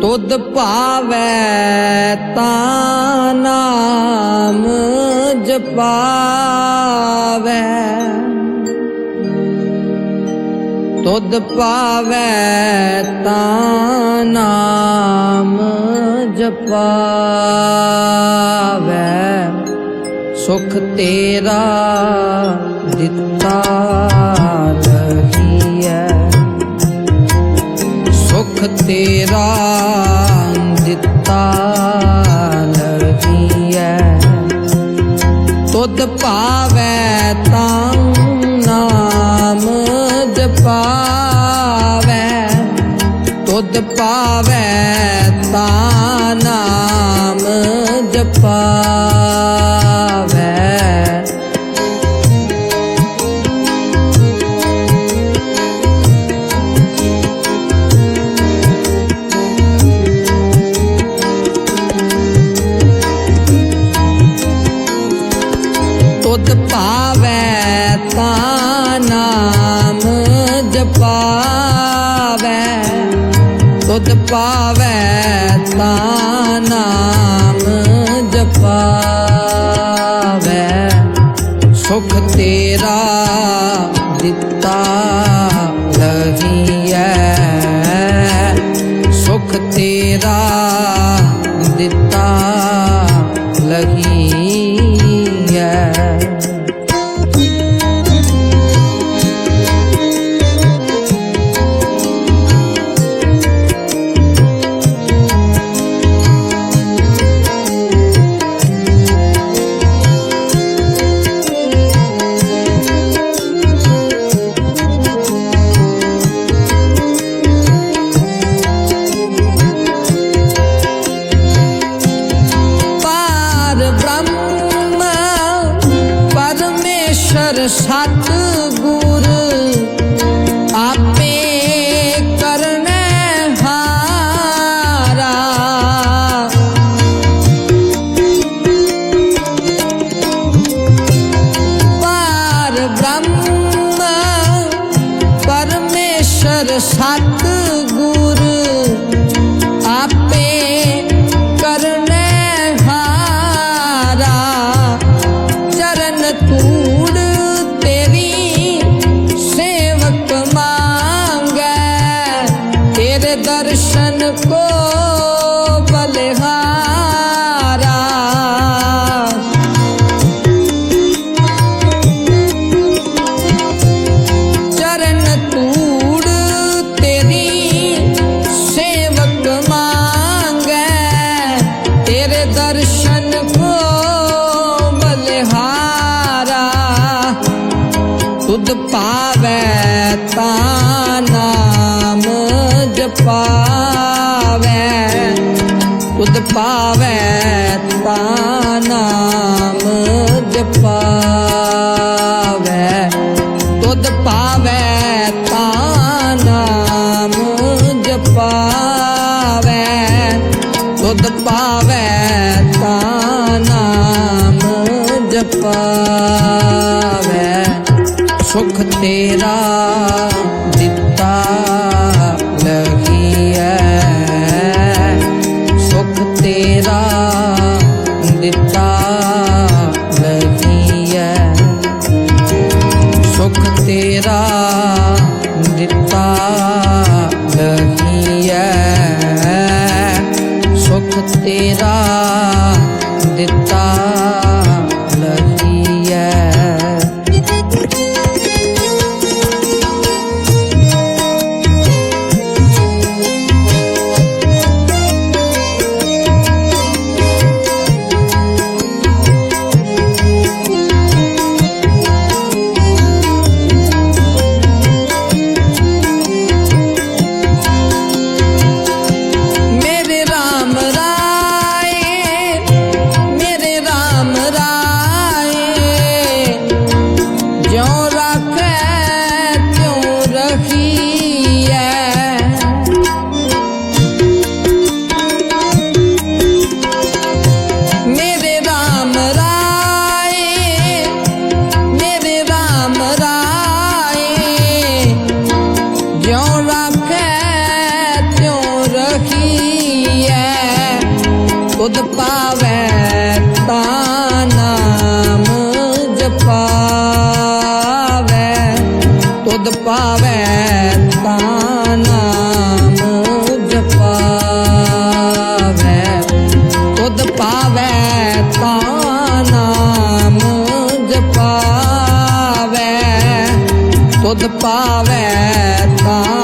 ਤੁਧ ਭਾਵੈ ਤਾ ਨਾਮ ਜਪਾਵੈ। ਤੁਧ ਪਾਵੈ ਤਾਂ ਨਾਮ ਜਪਾਵੈ। ਸੁਖ ਤੇਰਾ ਦਿੱਤਾ ਸੁਖ ਤੇਰਾ ਦਿੱਤਾ ਨਰਦੀਐ ਤੁਧ ਭਾਵੈ ਤਾਂ ਨਾਮ ਜਪਾਵੈ। ਤੁਧ ਪਾਵੈ ਤਾਂ ਨਾਮ ਜਪਾਵੈ ਮਿਲ ਪਾਵੇ ਸੁਖ ਤੇਰਾ ਤੁਧ ਪਾਵੈ ਤਾ।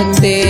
ਸੁਖ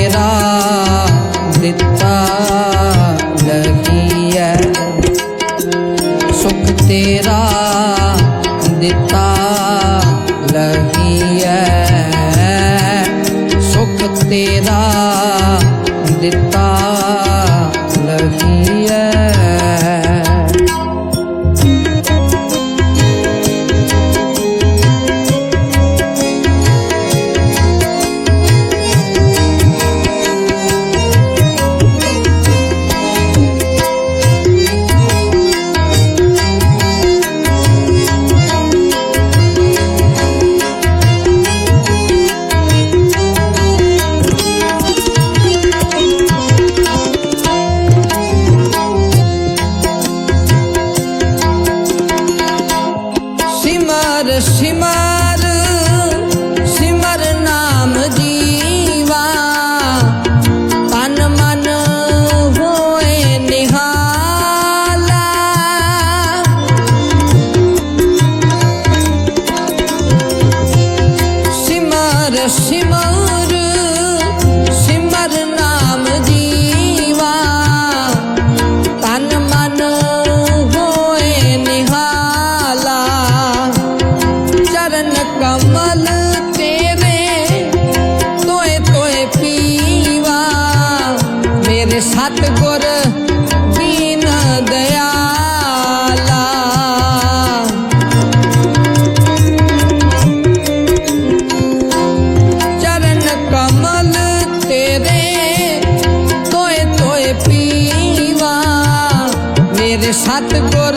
deste. মায়ের সাথ কর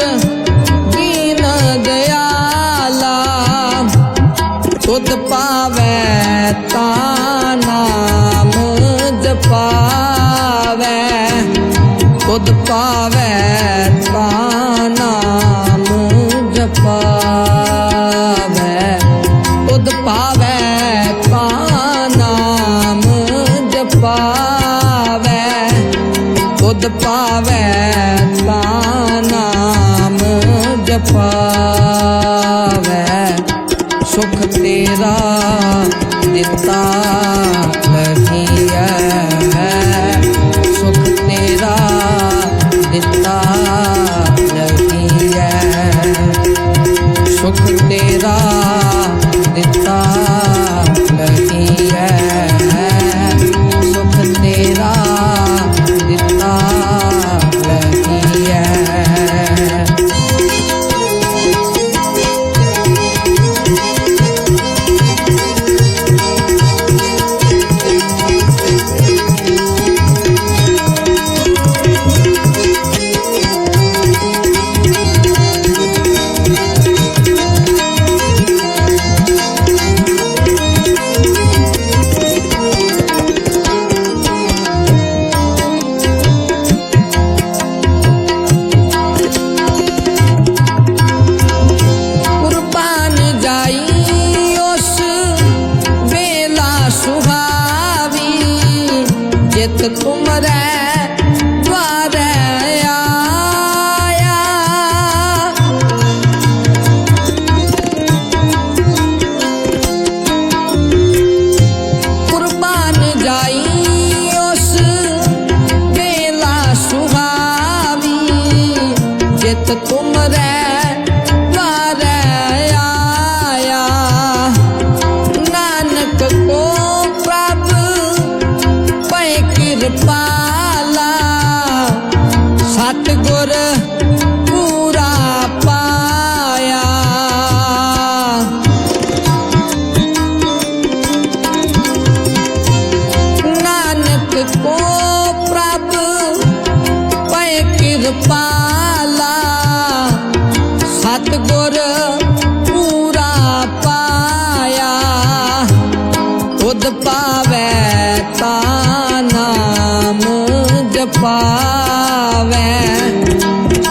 ਪਾਵੇ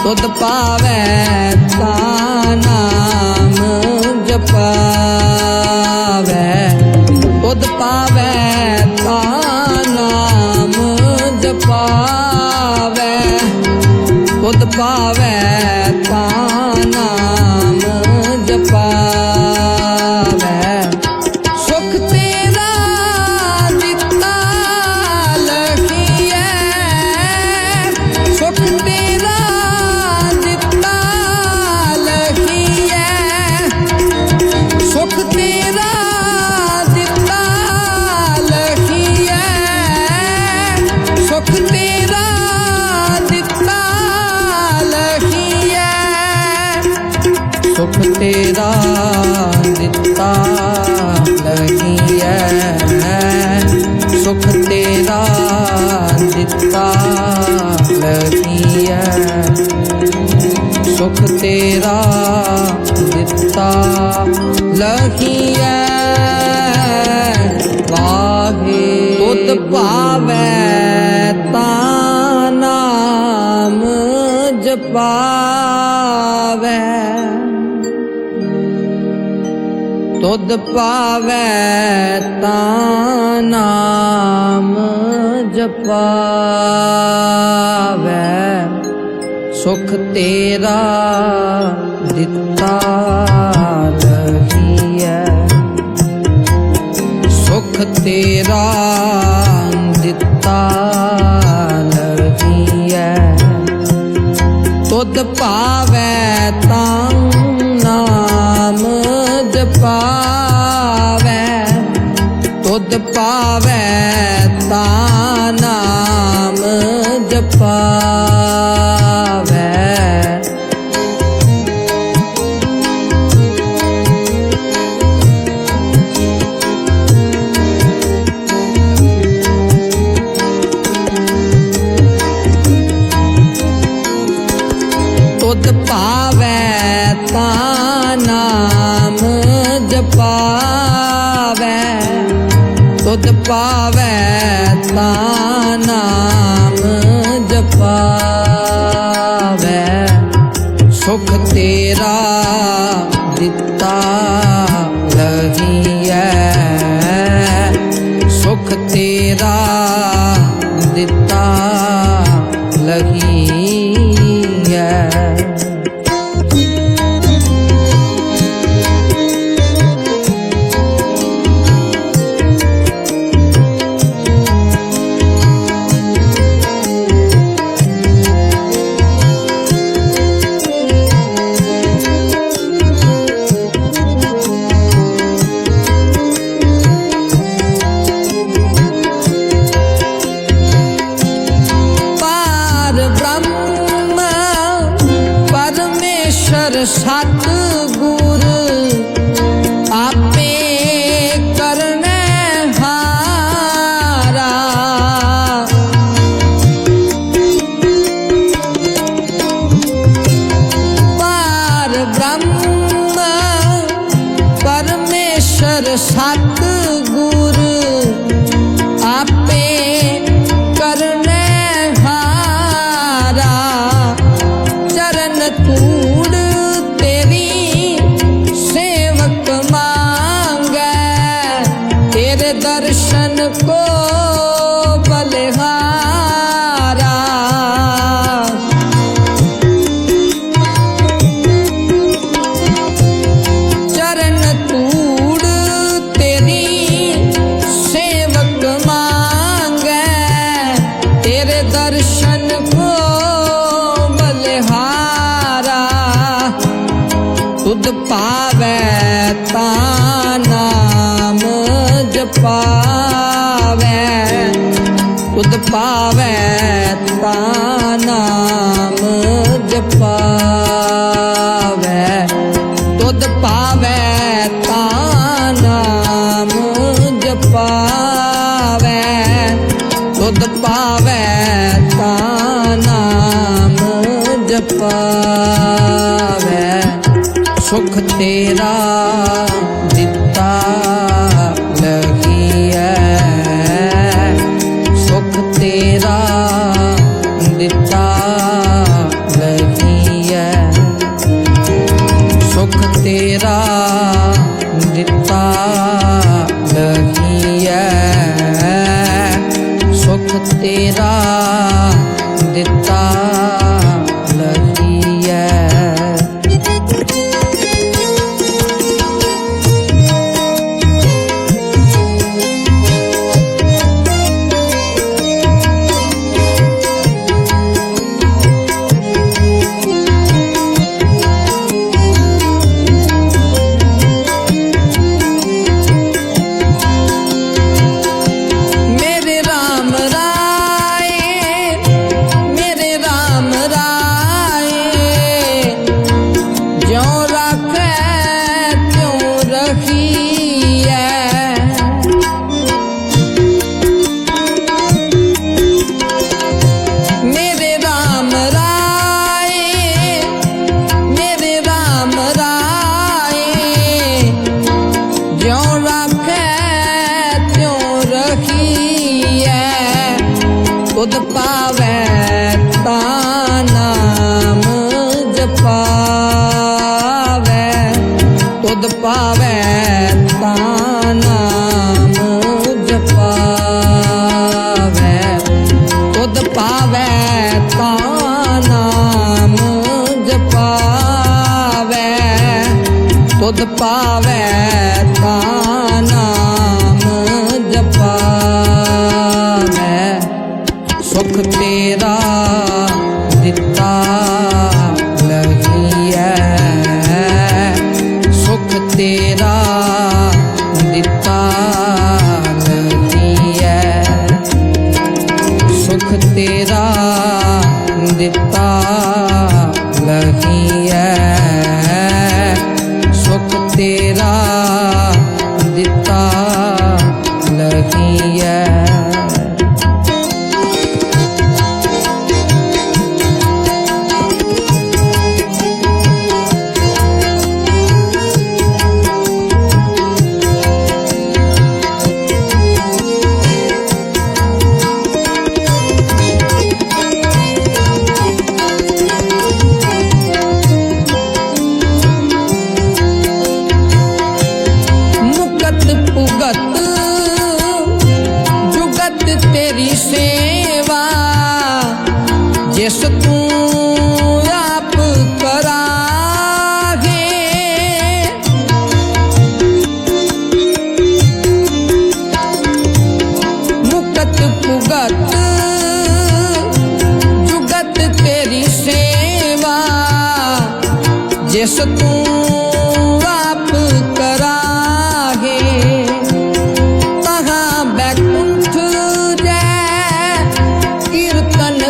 ਸੁਧ ਨਾਮ ਜਪਾਵੇ। ਸੁਧ ਪਾਵੇ ਨਾਮ ਜਪਾਵੇ। ਸੁਧ ਨਾਮ ਸੁਖ ਤੇਰਾ ਦਿੱਤਾ ਲਹੀਐ ਸੁਖ ਤੇਰਾ ਦਿੱਤਾ ਲਹੀਐ ਵਾਹੇ ਤੁਧ ਭਾਵੈ ਤਾ ਨਾਮ ਜਪਾ। ਦੁੱਧ ਪਾਵੇ ਤਾਂ ਨਾਮ ਜਪਾਵੇ। ਸੁਖ ਤੇਰਾ ਦਿੱਤਾ ਸੁਖ ਤੇਰਾ ਦਿੱਤਾ ਰਹੀਐ। ਦੁੱਧ ਪਾਵੇ ਤਾਂ பாவத்தான் ਦਿੱਤਾ சத்குரு ਸੁਖ ਤੇਰਾ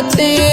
nothing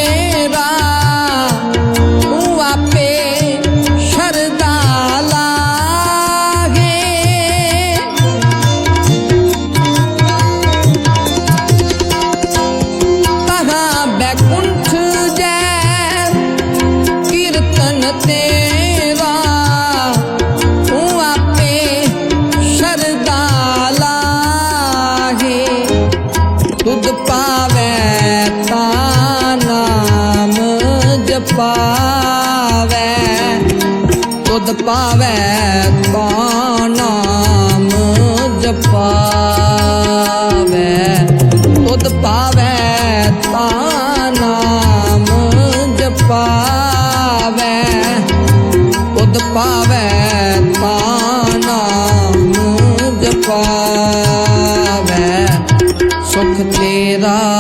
ਤੇਰਾ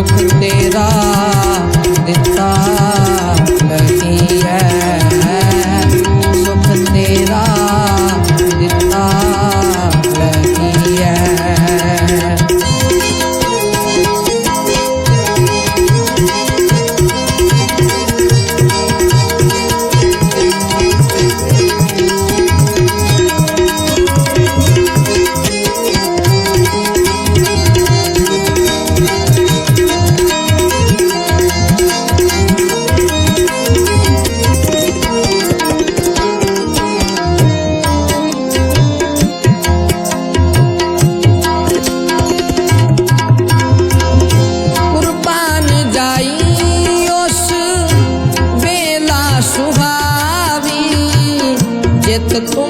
ਸੁਖ look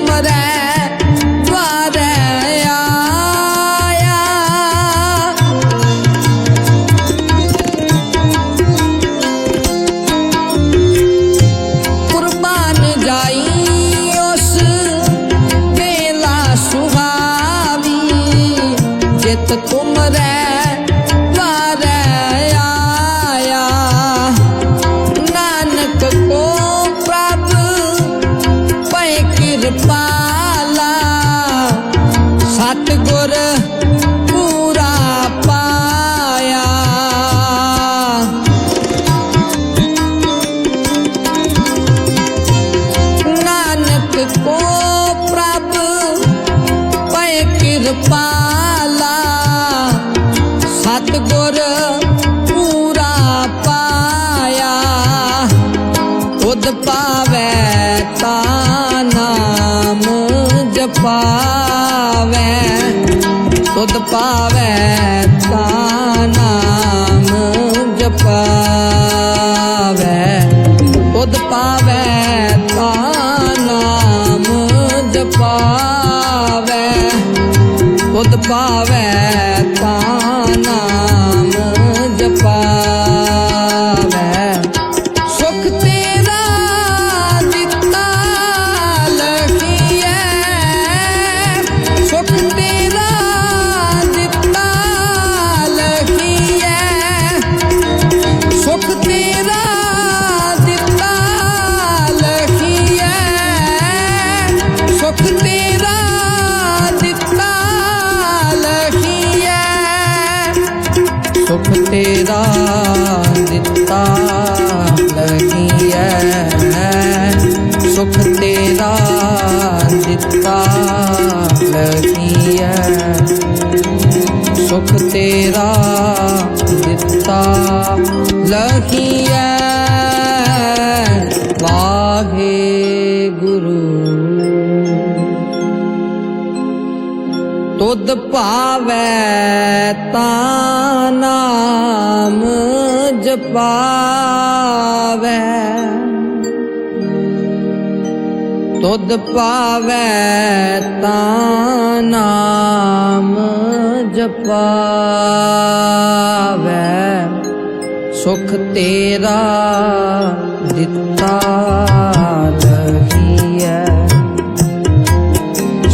ਤੁਧ ਤੇਰਾ ਦਿੱਤਾ ਲਗੀਐ ਵਾਹਿਗੁਰੂ। ਤੁਧ ਭਾਵੈ ਤਾ ਨਾਮ ਜਪਾਵੈ। ਤੁਧ ਭਾਵੈ ਤਾ ਨਾਮ ਜਪਾਵੈ। ਸੁਖ ਤੇਰਾ ਦਿੱਤਾ ਲਹੀਐ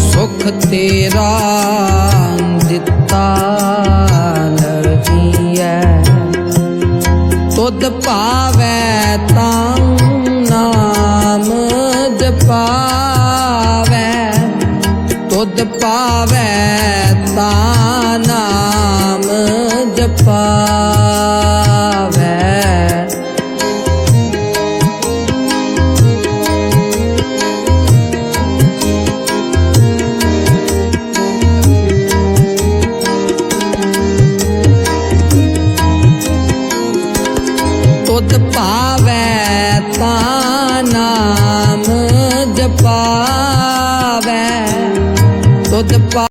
ਸੁਖ ਤੇਰਾ ਦਿੱਤਾ ਲਹੀਐ ਤੁਧ ਭਾਵੈ ਤਾਂ ਨਾਮ ਜਪਾਵੈ। ਤੁਧ ਪਾਵੈ ਤਾਂ ਜਪਾਵੈ